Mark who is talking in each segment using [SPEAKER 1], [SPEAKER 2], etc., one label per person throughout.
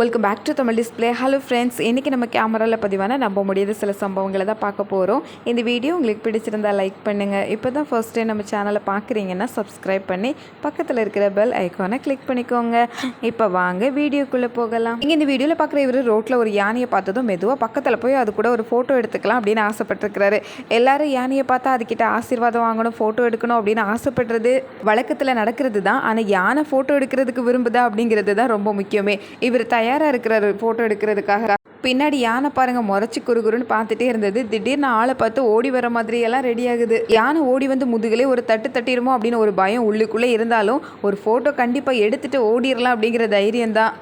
[SPEAKER 1] Welcome back to Tamil display hello friends இன்றைக்கி நம்ம கேமராவில் பதிவான நம்ப முடியாத சில சம்பவங்களை தான் பார்க்க போகிறோம் இந்த வீடியோ உங்களுக்கு பிடிச்சிருந்தா லைக் பண்ணுங்கள் இப்போ தான் ஃபர்ஸ்ட் டைம் நம்ம சேனலை பார்க்குறீங்கன்னா சப்ஸ்கிரைப் பண்ணி பக்கத்தில் இருக்கிற பெல் ஐக்கானை கிளிக் பண்ணிக்கோங்க. இப்போ வாங்க வீடியோக்குள்ளே போகலாம். இங்கே இந்த வீடியோவில் பார்க்குற இவர் ரோட்டில் ஒரு யானையை பார்த்ததும் மெதுவாக பக்கத்தில் போய் அது கூட ஒரு ஃபோட்டோ எடுத்துக்கலாம் அப்படின்னு ஆசைப்பட்டிருக்கிறாரு. எல்லாரும் யானையை பார்த்தா அதுக்கிட்ட ஆசீர்வாதம் வாங்கணும் ஃபோட்டோ எடுக்கணும் அப்படின்னு ஆசைப்படுறது வழக்கத்தில் நடக்கிறது தான். ஆனால் யானை ஃபோட்டோ எடுக்கிறதுக்கு விரும்புதா அப்படிங்கிறது தான் ரொம்ப முக்கியமே. இவர் தயாராக இருக்கிறாரு ஃபோட்டோ எடுக்கிறதுக்காக. பின்னாடி யானை பாருங்க முறைச்சி குறுகுறுன்னு பார்த்துட்டே இருந்தது. திடீர்னு ஆளை பார்த்து ஓடி வர மாதிரி எல்லாம் ரெடி ஆகுது. யானை ஓடி வந்து முதுகிலே ஒரு தட்டு தட்டிடுமோ அப்படின்னு ஒரு பயம் உள்ளுக்குள்ளே இருந்தாலும் ஒரு ஃபோட்டோ கண்டிப்பாக எடுத்துட்டு ஓடிடலாம் அப்படிங்கிற தைரியம் தான்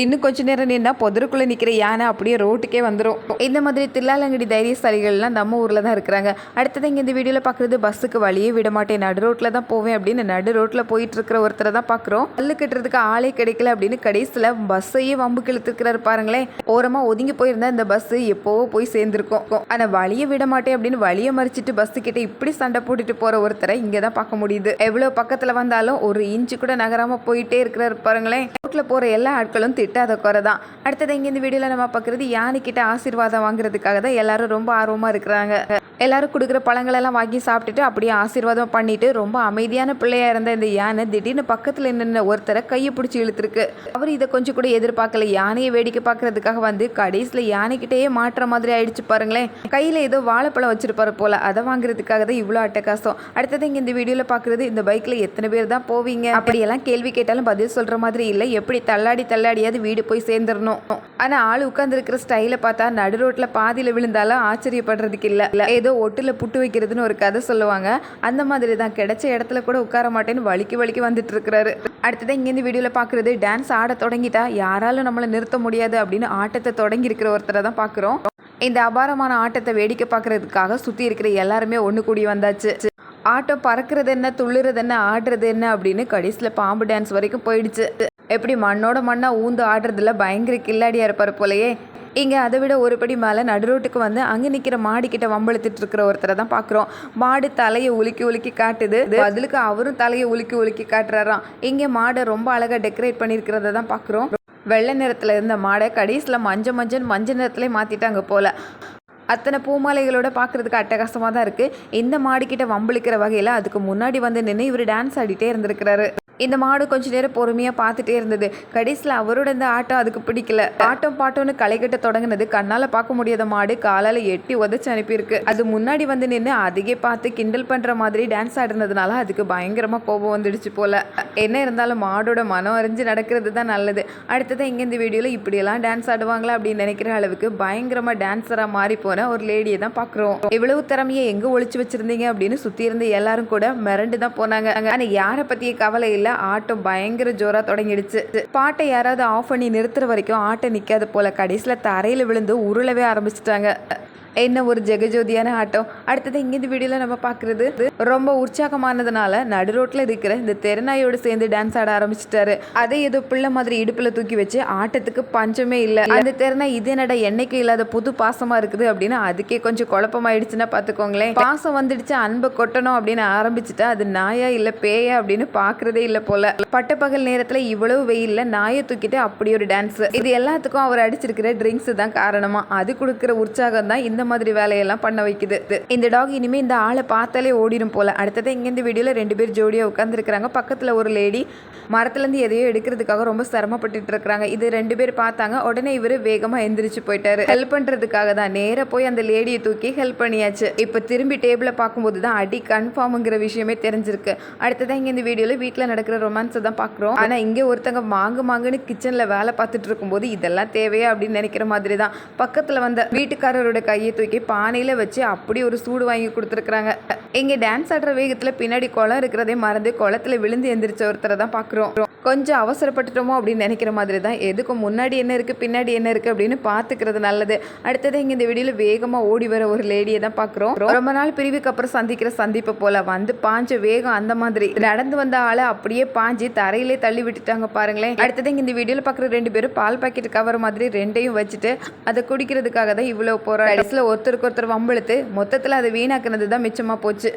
[SPEAKER 1] இன்னும் கொஞ்ச நேரம் நின்னா புதருக்குள்ளே நிற்கிற யானை அப்படியே ரோட்டுக்கே வந்துடும் இந்த மாதிரி தில்லாலங்கடி தைரியசாலிகள்லாம் நம்ம ஊரில் தான் இருக்கிறாங்க. அடுத்தது இங்கே இந்த வீடியோவில் பார்க்குறது பஸ்ஸுக்கு வழியே விட மாட்டேன். நடு ரோட்டில் தான் போவேன் அப்படின்னு நடு ரோட்டில் போயிட்டு இருக்கிற ஒருத்தரை தான் பார்க்குறோம் கல்லு கட்டுறதுக்கு ஆளே கிடைக்கல அப்படின்னு கடைசியில் பஸ்ஸையே வம்பு கிழத்துக்கிறாரு பாருங்களேன். ஓரமாக ஒதுங்கி போயிருந்தா இந்த பஸ் எப்போவோ போய் சேர்ந்துருக்கும். ஆனால் வழியை விட மாட்டேன் அப்படின்னு வழியை மறிச்சிட்டு பஸ்ஸு கிட்ட இப்படி சண்டை போட்டுட்டு போகிற ஒருத்தரை இங்கே தான் பார்க்க முடியுது. எவ்வளோ பக்கத்தில் வந்தாலும் ஒரு இன்ச்சு கூட நகராமல் போயிட்டே இருக்கிறாரு பாருங்களேன். ரோட்டில் போகிற எல்லா ஆட்களும் திட்டாத குறை தான் அடுத்தது இங்கே இந்த வீடியோவில் நம்ம பார்க்குறது யானைக்கிட்ட ஆசீர்வாதம் வாங்குறதுக்காக தான் எல்லாரும் ரொம்ப ஆர்வமாக இருக்கிறாங்க. எல்லாரும் கொடுக்குற பழங்களெல்லாம் வாங்கி சாப்பிட்டுட்டு அப்படியே ஆசீர்வாதம் பண்ணிட்டு ரொம்ப அமைதியான பிள்ளையா இருந்த இந்த யானை திடீர்னு பக்கத்தில் நின்று ஒருத்தரை கையை பிடிச்சி இழுத்துருக்கு. அவர் இதை கொஞ்சம் கூட எதிர்பார்க்கல. யானையை வேடிக்கை பார்க்கறதுக்காக வந்து கடைசியில் யானைக்கிட்டேயே மாட்டுற மாதிரி ஆயிடுச்சு பாருங்களேன். கையில் ஏதோ வாழைப்பழம் வச்சிருப்பாரு போல. அதை வாங்குறதுக்காக தான் இவ்வளோ அட்டகாசம். அடுத்தது இங்கே இந்த வீடியோவில் பார்க்குறது இந்த பைக்கில் எத்தனை பேர் தான் போவீங்க? அப்படியெல்லாம் கேள்வி கேட்டாலும் பதில் சொல்கிற மாதிரி இல்லை. எப்படி தள்ளாடி தள்ளாடியாவது வீடு போய் சேர்ந்துடணும் ஆனால் ஆள் உட்காந்துருக்கிற ஸ்டைலை பார்த்தா நடு ரோட்டில் பாதியில் விழுந்தாலும் ஆச்சரியப்படுறதுக்கு இல்லை. ஏதோ ஒட்டில் புட்டு வைக்கிறதுன்னு ஒரு கதை சொல்லுவாங்க. அந்த மாதிரி தான் கிடைச்ச இடத்துல கூட உட்கார மாட்டேன்னு வலிக்கு வலிக்கு வந்துட்டு இருக்கிறாரு. அடுத்ததான் இங்கேருந்து வீடியோவில் பார்க்குறது டான்ஸ் ஆட தொடங்கிட்டா யாராலும் நம்மளை நிறுத்த முடியாது அப்படின்னு ஆட்டத்தை தொடங்கி இருக்கிற ஒருத்தரை தான் பார்க்குறோம் இந்த அபாரமான ஆட்டத்தை வேடிக்கை பார்க்கறதுக்காக சுற்றி இருக்கிற எல்லாருமே ஒன்று கூடி வந்தாச்சு. ஆட்டம் பறக்கிறது என்ன துள்ளுறது என்ன ஆடுறது என்ன அப்படின்னு கடைசியில் பாம்பு டான்ஸ் வரைக்கும் போயிடுச்சு. எப்படி மண்ணோட மண்ணாக ஊந்து ஆடுறதுல பயங்கர கில்லாடியா இருப்பார் போலயே. இங்கே அதை விட ஒரு படி மேலே நடுரோட்டுக்கு வந்து அங்கே நிற்கிற மாடிக்கிட்ட வம்பழுத்துட்டு இருக்கிற ஒருத்தரை தான் பார்க்குறோம் மாடு தலையை உலுக்கி உலுக்கி காட்டுது. பதிலுக்கு அவரும் தலையை உலுக்கி உலுக்கி காட்டுறாராம். இங்கே மாடை ரொம்ப அழகாக டெக்கரேட் பண்ணியிருக்கிறத தான் பார்க்குறோம் வெள்ளை நிறத்தில் இருந்த மாடை கடைசியில் மஞ்சள் மஞ்சள் மஞ்சள் நிறத்துலேயே மாற்றிட்டாங்க போல. அத்தனை பூமாலைகளோட பார்க்குறதுக்கு அட்டகாசமாக தான் இருக்குது இந்த மாடிக்கிட்ட வம்பளிக்கிற வகையில் அதுக்கு முன்னாடி வந்து நின்று இவர் டான்ஸ் ஆடிட்டே இருந்திருக்கிறாரு. இந்த மாடு கொஞ்ச நேரம் பொறுமையாக பார்த்துட்டே இருந்தது. கடைசியில் அவரோட இந்த ஆட்டம் அதுக்கு பிடிக்கல. ஆட்டம் பாட்டம்னு களை கட்ட தொடங்கினது. கண்ணால் பார்க்க முடியாத மாடு காலால் எட்டி உதச்சி அனுப்பியிருக்கு. அது முன்னாடி வந்து நின்று அதிகே பார்த்து கிண்டல் பண்ணுற மாதிரி டான்ஸ் ஆடினதுனால அதுக்கு பயங்கரமாக கோபம் வந்துடுச்சு போல. என்ன இருந்தாலும் மாடோட மனம் அறிஞ்சு நடக்கிறது தான் நல்லது. அடுத்தது இங்கே இந்த வீடியோவில் இப்படியெல்லாம் டான்ஸ் ஆடுவாங்களா அப்படின்னு நினைக்கிற அளவுக்கு பயங்கரமாக டான்ஸராக மாறி போன ஒரு லேடியை தான் பார்க்குறோம். இவ்வளவு திறமையை எங்கே ஒழிச்சு வச்சிருந்தீங்க அப்படின்னு சுற்றி இருந்த எல்லாரும் கூட மிரண்டு தான் போனாங்க. ஆனால் யாரை பற்றிய கவலை இல்லை. ஆட்டம் பயங்கர ஜோராக தொடங்கிடுச்சு. பாட்டை யாராவது ஆஃப் பண்ணி நிறுத்துற வரைக்கும் ஆட்டம் நிற்காது போல கடைசியில் தரையில் விழுந்து உருளவே ஆரம்பிச்சிட்டாங்க. என்ன ஒரு ஜெகஜோதியான ஆட்டம் அடுத்தது இங்கே இந்த வீடியோவில் நம்ம பார்க்குறது ரொம்ப உற்சாகமானதுனால நடு ரோட்டில் இருக்கிற இந்த தெருநாயோடு சேர்ந்து டான்ஸ் ஆட ஆரம்பிச்சிட்டாரு. அதை ஏதோ பிள்ளை மாதிரி இடுப்பில் தூக்கி வச்சு ஆட்டத்துக்கு பஞ்சமே இல்லை. அந்த தெருநாய் இதே நட என்னைக்கு இல்லாத புது பாசமாக இருக்குது அப்படின்னு அதுக்கே கொஞ்சம் குழப்பமாயிடுச்சுன்னா பார்த்துக்கோங்களேன் பாசம் வந்துடுச்சு அன்பை கொட்டணும் அப்படின்னு ஆரம்பிச்சுட்டா அது நாயா இல்லை பேயா அப்படின்னு பார்க்குறதே இல்லை போல. பட்டப்பகல் நேரத்தில் இவ்வளவு வெயிலில் நாயை தூக்கிட்டு அப்படி ஒரு டான்ஸ் இது எல்லாத்துக்கும் அவர் அடிச்சிருக்கிற ட்ரிங்க்ஸ் தான் காரணமா. அது கொடுக்குற உற்சாகம் தான் இந்த மாதிரி வேலையெல்லாம் பண்ண வைக்குது. இந்த டாக் இனிமே இந்த ஆளை பார்த்தாலே ஓடிடும் போல. அடுத்தது இங்கேருந்து இந்த வீடியோல ரெண்டு பேர் ஜோடியா உட்காந்துருக்காங்க பக்கத்துல ஒரு லேடி மரத்துலேருந்து எதையோ எடுக்கிறதுக்காக ரொம்ப சிரமப்பட்டுட்டு இருக்கிறாங்க இது ரெண்டு பேர் பார்த்தாங்க. உடனே இவர் வேகமாக எந்திரிச்சு போயிட்டாரு. ஹெல்ப் பண்ணுறதுக்காக தான் நேராக போய் அந்த லேடியை தூக்கி ஹெல்ப் பண்ணியாச்சு. இப்போ திரும்பி டேபிளை பார்க்கும்போது தான் அடி கன்ஃபார்முங்கிற விஷயமே தெரிஞ்சிருக்கு. அடுத்ததான் இங்கே இந்த வீடியோவில் வீட்டில் நடக்கிற ரொமான்ஸை தான் பார்க்குறோம். ஆனால் இங்கே ஒருத்தங்க மாங்கு மாங்குன்னு கிச்சனில் வேலை பார்த்துட்டு இருக்கும்போது இதெல்லாம் தேவையா அப்படின்னு நினைக்கிற மாதிரி தான். பக்கத்தில் வந்த வீட்டுக்காரரோட கையை தூக்கி பானையில் வச்சு அப்படி ஒரு சூடு வாங்கி கொடுத்துருக்குறாங்க. இங்கே டான்ஸ் ஆடுற வேகத்தில் பின்னாடி குளம் இருக்கிறதே மறந்து குளத்துல விழுந்து எந்திரிச்ச ஒருத்தரை தான் பார்க்குறோம் கொஞ்சம் அவசரப்பட்டுட்டோமோ அப்படின்னு நினைக்கிற மாதிரி தான். எதுக்கும் முன்னாடி என்ன இருக்குது பின்னாடி என்ன இருக்குது அப்படின்னு பார்த்துக்கிறது நல்லது. அடுத்தது இங்கே இந்த வீடியோவில் வேகமாக ஓடி வர ஒரு லேடியை தான் பார்க்குறோம். ரொம்ப நாள் பிரிவுக்கு அப்புறம் சந்திக்கிற சந்திப்பு போல வந்து பாஞ்ச வேகம் அந்த மாதிரி. நடந்து வந்த ஆளை அப்படியே பாஞ்சு தரையிலே தள்ளி விட்டுட்டாங்க பாருங்களேன். அடுத்தது இங்கே இந்த வீடியோவில் பார்க்குற ரெண்டு பேரும் பால் பாக்கெட் கவர் மாதிரி ரெண்டையும் வச்சுட்டு அதை குடிக்கிறதுக்காக தான் இவ்வளோ போகிற கடைசியில் ஒருத்தருக்கு ஒருத்தர் வம்பெழுத்து மொத்தத்தில் அதை வீணாக்குனது தான் மிச்சமாக போச்சு.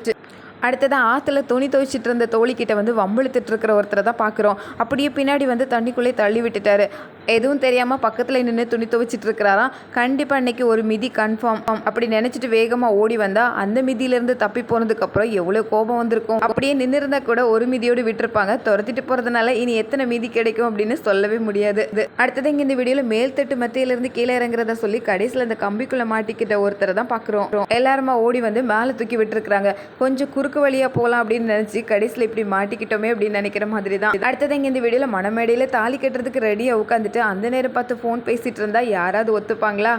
[SPEAKER 1] அடுத்ததான் ஆற்றுல துணி துவைச்சிட்டு இருந்த தோழிக்கிட்ட வந்து வம்பிழுத்துட்டு இருக்கிற ஒருத்தரை தான் பார்க்குறோம் அப்படியே பின்னாடி வந்து தண்ணிக்குள்ளே தள்ளி விட்டுட்டாரு எதுவும் தெரியாமல் பக்கத்தில் நின்று துணி துவைச்சிட்டு இருக்கிறாராம். கண்டிப்பாக இன்னைக்கு ஒரு மிதி கன்ஃபார்ம் அப்படி நினச்சிட்டு வேகமாக ஓடி வந்தால் அந்த மிதியிலேருந்து தப்பி போனதுக்கப்புறம் எவ்வளோ கோபம் வந்திருக்கும். அப்படியே நின்று இருந்தால் கூட ஒரு மிதியோடு விட்டுருப்பாங்க. துரத்திட்டு போகிறதுனால இனி எத்தனை மிதி கிடைக்கும் அப்படின்னு சொல்லவே முடியாது. அடுத்தது இங்கே இந்த வீடியோவில் மேல்தட்டு மத்தியிலேருந்து கீழே இறங்குறத சொல்லி கடைசியில் அந்த கம்பிக்குள்ளே மாட்டிக்கிட்ட ஒருத்தரை தான் பார்க்குறோம் எல்லாருமா ஓடி வந்து மேலே தூக்கி விட்டுருக்குறாங்க. கொஞ்சம் குறுக்கு வழியாக போகலாம் அப்படின்னு நினச்சி கடைசியில் இப்படி மாட்டிக்கிட்டோமே அப்படின்னு நினைக்கிற மாதிரி தான் அடுத்தது இங்கே இந்த வீடியோவில் மணமேடையில் தாலி கட்டுறதுக்கு ரெடியாக உட்காந்துட்டு அந்த நேரம் பார்த்து ஃபோன் பேசிட்டு இருந்தா யாராவது ஒத்துப்பாங்களா?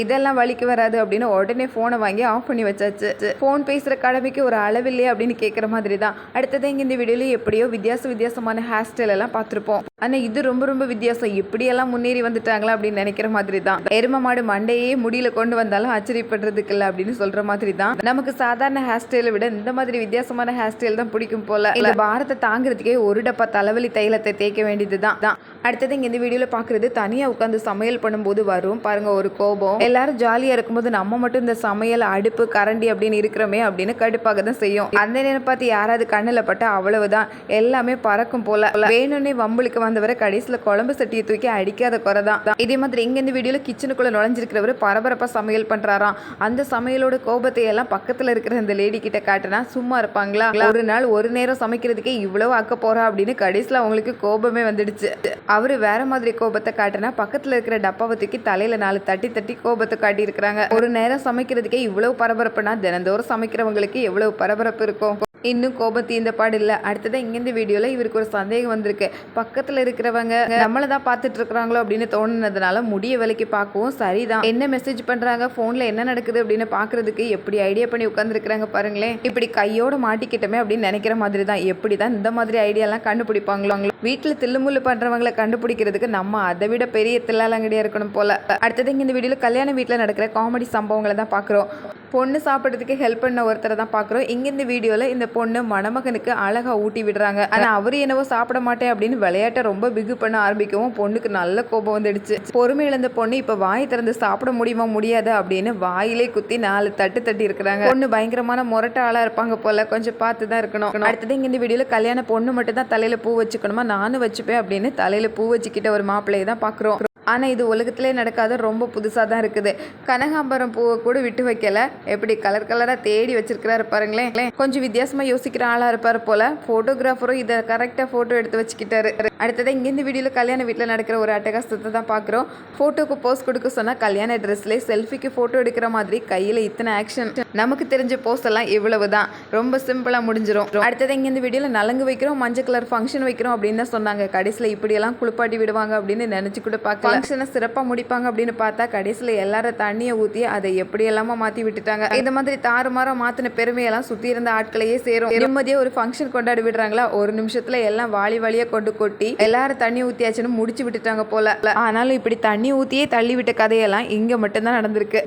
[SPEAKER 1] இதெல்லாம் வலிக்கு வராது அப்படின்னு உடனே ஃபோனை வாங்கி ஆஃப் பண்ணி வச்சாச்சு. ஃபோன் பேசுகிற கடமைக்கு ஒரு அளவில்லையே அப்படின்னு கேட்குற மாதிரி தான் அடுத்தது இங்கே இந்த வீடியோவில் எப்படியோ வித்தியாச வித்தியாசமான ஹேர் ஸ்டைல் எல்லாம் பார்த்துருப்போம். ஆனால் இது ரொம்ப ரொம்ப வித்தியாசம். இப்படியெல்லாம் முன்னேறி வந்துட்டாங்களா அப்படின்னு நினைக்கிற மாதிரி தான் எரும மாடு மண்டையே முடியல கொண்டு வந்தாலும் ஆச்சரியப்படுறதுக்கு இல்லை அப்படின்னு சொல்கிற மாதிரி தான் நமக்கு சாதாரண ஹேர் ஸ்டைலை விட இந்த மாதிரி வித்தியாசமான ஹேர் ஸ்டைல் தான் பிடிக்கும் போல. இந்த பாரத்தை தாங்கிறதுக்கே ஒரு டப்பா தலைவலி தைலத்தை தேய்க்க வேண்டியது தான் தான் அடுத்தது இங்கே இந்த வீடியோவில் பார்க்குறது தனியாக உட்காந்து சமையல் பண்ணும்போது வரும். பாருங்க ஒரு கோபம். எல்லாரும் ஜாலியாக இருக்கும்போது நம்ம மட்டும் இந்த சமையல் அடுப்பு கரண்டி அப்படின்னு இருக்கிறோமே அப்படின்னு கடுப்பாக தான் செய்யும். அந்த நேரம் பார்த்து யாராவது கண்ணில் பட்டா அவ்வளவுதான். எல்லாமே பறக்கும் போல. வேணும்னே வம்புளுக்கு வந்தவரை கடைசியில் குழம்பு சட்டியை தூக்கி அடிக்காத குறை தான் இதே மாதிரி இங்கே இந்த வீடியோவில் கிச்சனுக்குள்ளே நுழைஞ்சிருக்கிறவர் பரபரப்பாக சமையல் பண்ணுறாராம் அந்த சமையலோட கோபத்தை எல்லாம் பக்கத்தில் இருக்கிற அந்த லேடி கிட்ட காட்டினா சும்மா இருப்பாங்களா? ஒரு நாள் ஒரு நேரம் சமைக்கிறதுக்கே இவ்வளவு ஆக்க போகிறா அப்படின்னு கடைசியில் அவங்களுக்கு கோபமே வந்துடுச்சு. அவரு வேற மாதிரி கோபத்தை காட்டினா பக்கத்தில் இருக்கிற டப்பாவை தூக்கி தலையில நாலு தட்டி தட்டி கோபத்தை காட்டியிருக்கிறாங்க. ஒரு நேரம் சமைக்கிறதுக்கே இவ்வளவு பரபரப்புனா தினந்தோறும் சமைக்கிறவங்களுக்கு எவ்வளவு பரபரப்பு இருக்கும். இன்னும் கோபத்தி இந்த பாடு இல்லை. அடுத்ததான் இங்கேருந்து வீடியோவில் இவருக்கு ஒரு சந்தேகம் வந்திருக்கு. பக்கத்தில் இருக்கிறவங்க நம்மளை தான் பார்த்துட்டு இருக்கிறாங்களோ அப்படின்னு தோணுனதுனால முடிய விலைக்கு பார்க்கவும் சரிதான். என்ன மெசேஜ் பண்ணுறாங்க ஃபோனில் என்ன நடக்குது அப்படின்னு பார்க்கறதுக்கு எப்படி ஐடியா பண்ணி உட்காந்துருக்குறாங்க பாருங்களேன். இப்படி கையோடு மாட்டிக்கிட்டோமே அப்படின்னு நினைக்கிற மாதிரி தான். எப்படி தான் இந்த மாதிரி ஐடியாலாம் கண்டுபிடிப்பாங்களோ. வீட்டில் தில்லுமுள்ளு பண்ணுறவங்களை கண்டுபிடிக்கிறதுக்கு நம்ம அதை விட பெரிய தில்லாலங்கடியாக இருக்கணும் போல. அடுத்தது இங்கே இந்த வீடியோவில் கல்யாண வீட்டில் நடக்கிற காமெடி சம்பவங்களை தான் பார்க்குறோம். பொண்ணு சாப்பிட்றதுக்கு ஹெல்ப் பண்ண ஒருத்தரை தான் பார்க்குறோம். இங்கே இந்த வீடியோவில் இந்த பொண்ணு மணமகனுக்கு அழகாக ஊட்டி விடுறாங்க. ஆனால் அவர் என்னவோ சாப்பிட மாட்டேன் அப்படின்னு விளையாட்டை ரொம்ப பிகு பண்ண ஆரம்பிக்கவும் பொண்ணுக்கு நல்ல கோபம் வந்துடுச்சு. பொறுமை இழந்த பொண்ணு இப்போ வாய் திறந்து சாப்பிட முடியுமா முடியாது அப்படின்னு வாயிலே குத்தி நாலு தட்டு தட்டி இருக்கிறாங்க. பொண்ணு பயங்கரமான முரட்ட ஆளாக இருப்பாங்க போல. கொஞ்சம் பார்த்து தான் இருக்கணும். அடுத்தது இங்கே இந்த வீடியோவில் கல்யாண பொண்ணு மட்டும் தான் தலையில் பூ வச்சுக்கணுமா? நானும் வச்சுப்பேன் அப்படின்னு தலையில் பூ வச்சுக்கிட்ட ஒரு மாப்பிள்ளையை தான் பார்க்குறோம் ஆனால் இது உலகத்திலே நடக்காத ரொம்ப புதுசாக தான் இருக்குது. கனகாம்பரம் பூவை கூட விட்டு வைக்கல. எப்படி கலர் கலராக தேடி வச்சிருக்கிறாரு பாருங்களேன். கொஞ்சம் வித்தியாசமாக யோசிக்கிற ஆளாக இருப்பார் போல. ஃபோட்டோகிராஃபரும் இதை கரெக்டாக ஃபோட்டோ எடுத்து வச்சுக்கிட்டாரு. அடுத்தது இங்கேருந்து வீடியோவில் கல்யாண வீட்டில் நடக்கிற ஒரு அட்டகாசத்தை தான் பார்க்குறோம். ஃபோட்டோக்கு போஸ் கொடுக்க சொன்னால் கல்யாண ட்ரெஸ்லேயே செல்ஃபிக்கு ஃபோட்டோ எடுக்கிற மாதிரி கையில் இத்தனை ஆக்ஷன் நமக்கு தெரிஞ்ச போஸ்ட் எல்லாம் இவ்வளவு தான் ரொம்ப சிம்பிளாக முடிஞ்சிடும் அடுத்தது இங்கேருந்து வீடியோவில் நலங்கு வைக்கிறோம் மஞ்சள் கலர் ஃபங்க்ஷன் வைக்கிறோம் அப்படின்னு தான் சொன்னாங்க. கடைசியில் இப்படியெல்லாம் குளிப்பாட்டி விடுவாங்க அப்படின்னு நினச்சி கூட பார்க்கல. ஃபங்க்ஷனை சிறப்பாக முடிப்பாங்க அப்படின்னு பார்த்தா கடைசியில் எல்லாரும் தண்ணியை ஊற்றி அதை எப்படி எல்லாமா மாற்றி விட்டுட்டாங்க. இந்த மாதிரி தாறுமாறாக மாற்றின பெருமையெல்லாம் சுற்றி இருந்த ஆட்களையே சேரும். நிம்மதியாக ஒரு ஃபங்க்ஷன் கொண்டாடி விடுறாங்களா? ஒரு நிமிஷத்தில் எல்லாம் வாலி வாலியாக கொண்டு கொட்டி எல்லாரும் தண்ணி ஊற்றியாச்சுன்னு முடிச்சு விட்டுட்டாங்க போல. ஆனாலும் இப்படி தண்ணி ஊற்றியே தள்ளி விட்ட கதையெல்லாம் இங்கே மட்டும்தான் நடந்திருக்கு.